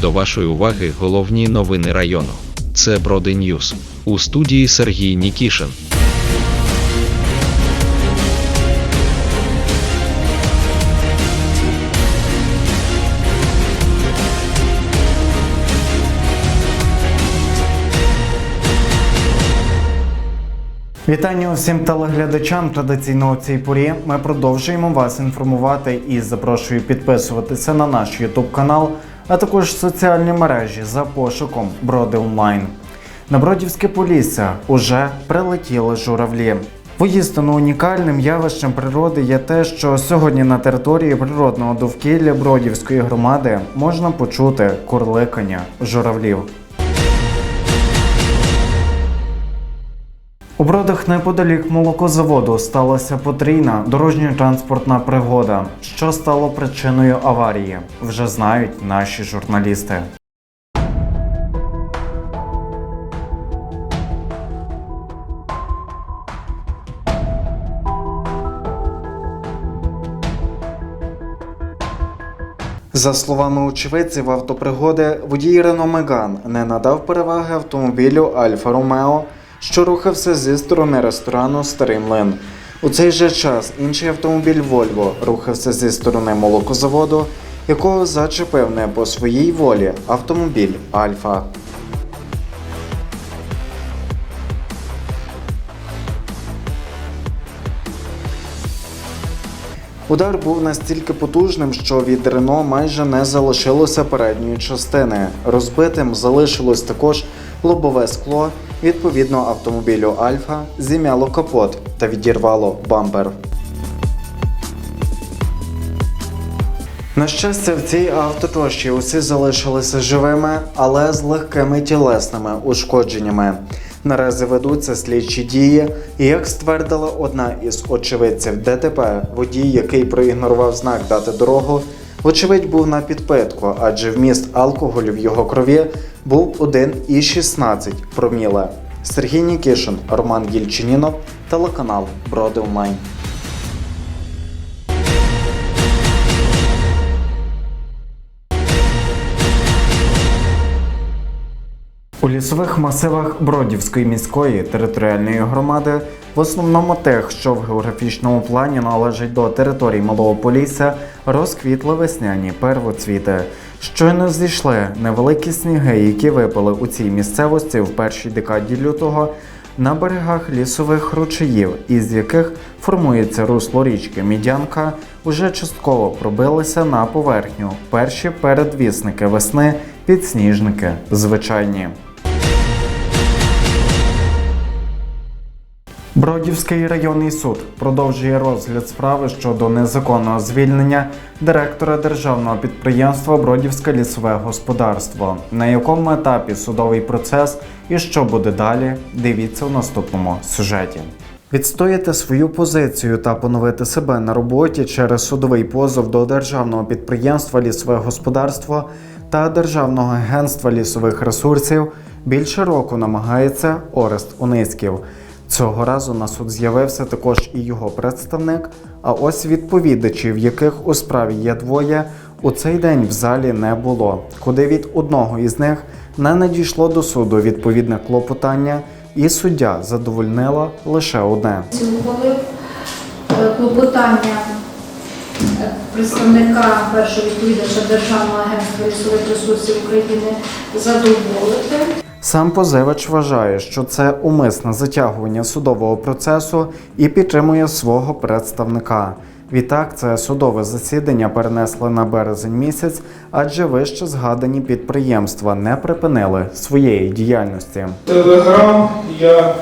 До вашої уваги головні новини району. Це Броди Ньюс. У студії Сергій Нікішин. Вітання усім телеглядачам. Традиційно у цій порі ми продовжуємо вас інформувати і запрошую підписуватися на наш YouTube канал, а також соціальні мережі за пошуком Броди Онлайн. На Бродівське Полісся уже прилетіли журавлі. Воїстину унікальним явищем природи є те, що сьогодні на території природного довкілля Бродівської громади можна почути курликання журавлів. У бродах неподалік молокозаводу сталася потрійна дорожньо-транспортна пригода, що стало причиною аварії. Вже знають наші журналісти. За словами очевидців автопригоди, водій Рено Меган не надав переваги автомобілю Альфа Ромео, що рухався зі сторони ресторану Старий Млин. У цей же час інший автомобіль Вольво рухався зі сторони молокозаводу, якого зачепив не по своїй волі автомобіль Альфа. Удар був настільки потужним, що від Рено майже не залишилося передньої частини. Розбитим залишилось також лобове скло. Відповідно, автомобілю Альфа зім'яло капот та відірвало бампер. На щастя, в цій автотрощі усі залишилися живими, але з легкими тілесними ушкодженнями. Наразі ведуться слідчі дії, і як ствердила одна із очевидців ДТП, водій, який проігнорував знак дати дорогу, вочевидь був на підпитку, адже вміст алкоголю в його крові був 1,16 проміле. Сергій Нікішин, Роман Гільчинінов, телеканал Броди Онлайн. У лісових масивах Бродівської міської територіальної громади, в основному тих, що в географічному плані належать до території Малого Полісся, розквітли весняні первоцвіти. Щойно зійшли невеликі сніги, які випали у цій місцевості в першій декаді лютого на берегах лісових ручаїв, із яких формується русло річки Мідянка, уже частково пробилися на поверхню перші передвісники весни, підсніжники звичайні. Бродівський районний суд продовжує розгляд справи щодо незаконного звільнення директора державного підприємства Бродівське лісове господарство. На якому етапі судовий процес і що буде далі, дивіться у наступному сюжеті. Відстояти свою позицію та поновити себе на роботі через судовий позов до державного підприємства Лісове господарство та Державного агентства лісових ресурсів більше року намагається Орест Униськів. Цього разу на суд з'явився також і його представник. А ось відповідачів, яких у справі є двоє, у цей день в залі не було, куди від одного із них не надійшло до суду відповідне клопотання, і суддя задовольнила лише одне. ухвалив е, клопотання е, представника першого відповідача Державного агентства лісових ресурсів України задоволити. Сам позивач вважає, що це умисне затягування судового процесу і підтримує свого представника. Відтак, це судове засідання перенесли на березень місяць, адже вище згадані підприємства не припинили своєї діяльності. Телеграм я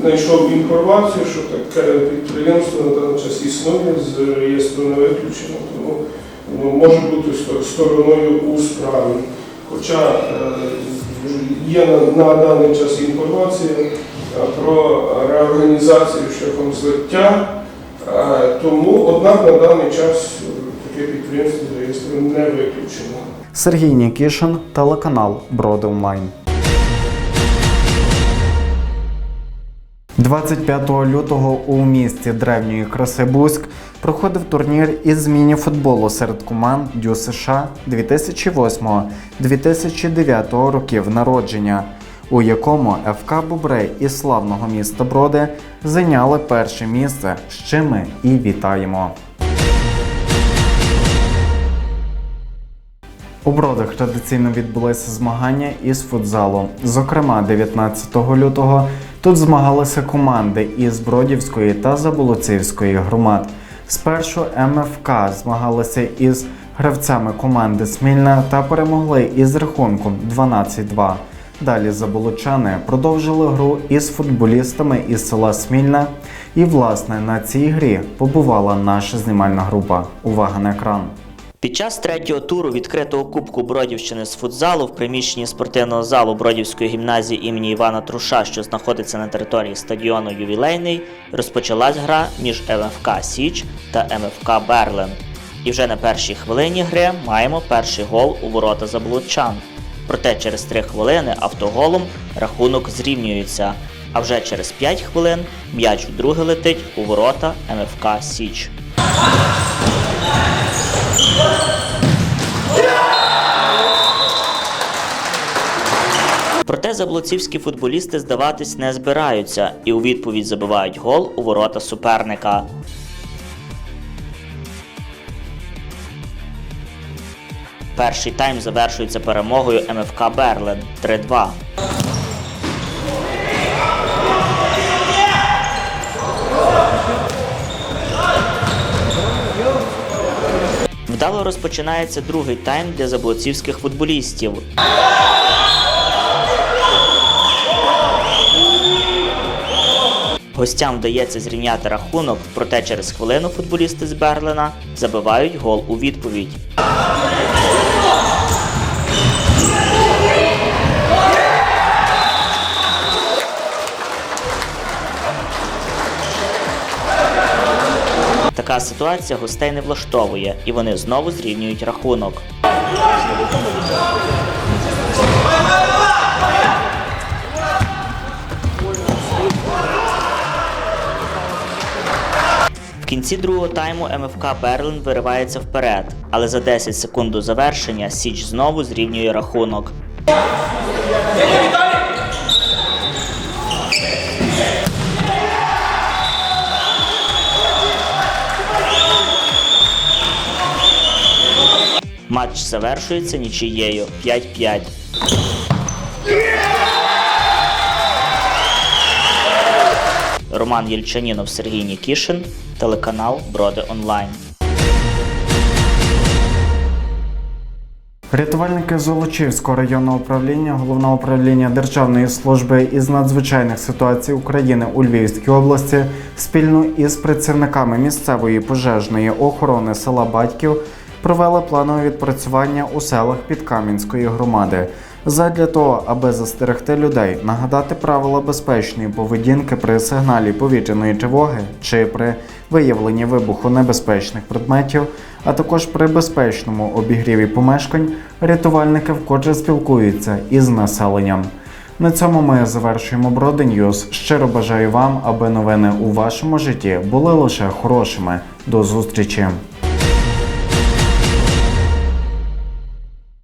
знайшов інформацію, що таке підприємство на даний час існує, з реєстру не виключено, тому ну, може бути стороною у справі. Хоча е, є на, даний час інформація е, про реорганізацію шляхом злиття, е, тому, однак, на даний час е, таке підприємство з реєстру не виключено. Сергій Нікішин, телеканал Броди Онлайн. 25 лютого у місті древньої краси Буськ проходив турнір із зміні-футболу серед команд Дю США 2008-2009 років народження, у якому ФК Бобрей із славного міста Броди зайняли перше місце, з чим ми і вітаємо. У Бродах традиційно відбулися змагання із футзалу. Зокрема, 19 лютого тут змагалися команди із Бродівської та Заболоцівської громад. Спершу МФК змагалися із гравцями команди Смільна та перемогли із рахунком 12-2. Далі заболочани продовжили гру із футболістами із села Смільна. І, власне, на цій грі побувала наша знімальна група. Увага на екран. Під час третього туру відкритого кубку Бродівщини з футзалу в приміщенні спортивного залу Бродівської гімназії імені Івана Труша, що знаходиться на території стадіону Ювілейний, розпочалась гра між МФК Січ та МФК Берлен. І вже на першій хвилині гри маємо перший гол у ворота заблудчан. Проте через 3 хвилини автоголом рахунок зрівнюється. А вже через 5 хвилин м'яч вдруге летить у ворота МФК Січ. Проте заблоцівські футболісти здаватись не збираються і у відповідь забивають гол у ворота суперника. Перший тайм завершується перемогою МФК Берлен 3-2. Вдало розпочинається другий тайм для заблоцівських футболістів. Гостям вдається зрівняти рахунок, проте через хвилину футболісти з Берлина забивають гол у відповідь. Така ситуація гостей не влаштовує, і вони знову зрівнюють рахунок. В кінці другого тайму МФК Берлин виривається вперед, але за 10 секунд до завершення Січ знову зрівнює рахунок. Матч завершується нічиєю 5-5. Роман Єльчанінов, Сергій Нікішин, телеканал Броди Онлайн. Рятувальники Золочівського районного управління Головного управління Державної служби із надзвичайних ситуацій України у Львівській області спільно із працівниками місцевої пожежної охорони села Батьків провели планове відпрацювання у селах Підкам'янської громади. Задля того, аби застерегти людей, нагадати правила безпечної поведінки при сигналі повітряної тривоги чи при виявленні вибуху небезпечних предметів, а також при безпечному обігріві помешкань, рятувальники вкотре спілкуються із населенням. На цьому ми завершуємо Броди Ньюз. Щиро бажаю вам, аби новини у вашому житті були лише хорошими. До зустрічі!